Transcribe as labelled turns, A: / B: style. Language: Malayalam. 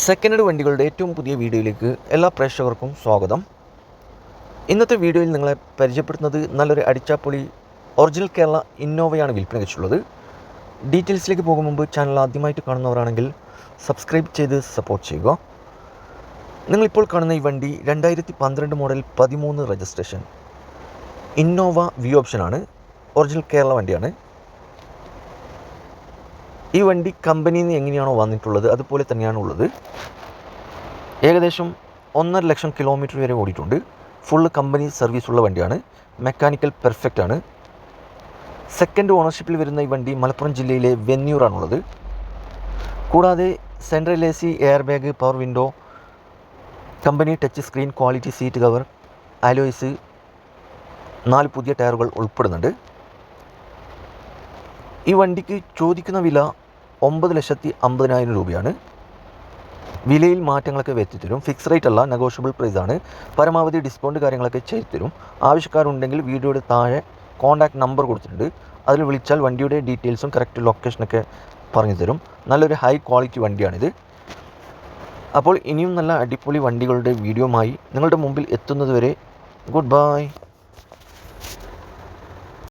A: സെക്കൻഡ് ഹെഡ് വണ്ടികളുടെ ഏറ്റവും പുതിയ വീഡിയോയിലേക്ക് എല്ലാ പ്രേക്ഷകർക്കും സ്വാഗതം. ഇന്നത്തെ വീഡിയോയിൽ നിങ്ങളെ പരിചയപ്പെടുത്തുന്നത് നല്ലൊരു അടിച്ചാപ്പൊളി ഒറിജിനൽ കേരള ഇന്നോവയാണ് വിൽപ്പന വെച്ചുള്ളത് ഡീറ്റെയിൽസിലേക്ക് പോകും മുമ്പ് ചാനൽ ആദ്യമായിട്ട് കാണുന്നവരാണെങ്കിൽ സബ്സ്ക്രൈബ് ചെയ്ത് സപ്പോർട്ട് ചെയ്യുക. നിങ്ങളിപ്പോൾ കാണുന്ന ഈ വണ്ടി രണ്ടായിരത്തി പന്ത്രണ്ട് മോഡൽ പതിമൂന്ന് രജിസ്ട്രേഷൻ ഇന്നോവ വി ഓപ്ഷനാണ്. ഒറിജിനൽ കേരള വണ്ടിയാണ്. ഈ വണ്ടി കമ്പനിയിൽ നിന്ന് എങ്ങനെയാണോ വന്നിട്ടുള്ളത് അതുപോലെ തന്നെയാണ് ഉള്ളത് ഏകദേശം ഒന്നര ലക്ഷം കിലോമീറ്റർ വരെ ഓടിയിട്ടുണ്ട്. ഫുള്ള് കമ്പനി സർവീസ് ഉള്ള വണ്ടിയാണ്. മെക്കാനിക്കൽ പെർഫെക്റ്റ് ആണ്. സെക്കൻഡ് ഓണർഷിപ്പിൽ വരുന്ന ഈ വണ്ടി മലപ്പുറം ജില്ലയിലെ വെന്യൂറാണുള്ളത് കൂടാതെ central A C air bag power window company touch screen quality seat cover alloys നാല് പുതിയ ടയറുകൾ ഉൾപ്പെടുന്നുണ്ട്. ഈ വണ്ടിക്ക് ചോദിക്കുന്ന വില ഒമ്പത് ലക്ഷത്തി അമ്പതിനായിരം രൂപയാണ്. വിലയിൽ മാറ്റങ്ങളൊക്കെ വരുത്തിത്തരും. ഫിക്സ് റേറ്റ് അല്ല നെഗോഷ്യബിൾ പ്രൈസ് ആണ്. പരമാവധി ഡിസ്കൗണ്ട് കാര്യങ്ങളൊക്കെ ചെയ്തു തരും ആവശ്യക്കാരുണ്ടെങ്കിൽ വീഡിയോയുടെ താഴെ കോൺടാക്ട് നമ്പർ കൊടുത്തിട്ടുണ്ട്. അതിൽ വിളിച്ചാൽ വണ്ടിയുടെ ഡീറ്റെയിൽസും കറക്റ്റ് ലൊക്കേഷനൊക്കെ പറഞ്ഞു തരും നല്ലൊരു ഹൈ ക്വാളിറ്റി വണ്ടിയാണിത്. അപ്പോൾ ഇനിയും നല്ല അടിപൊളി വണ്ടികളുടെ വീഡിയോമായി നിങ്ങളുടെ മുമ്പിൽ എത്തുന്നതുവരെ ഗുഡ് ബൈ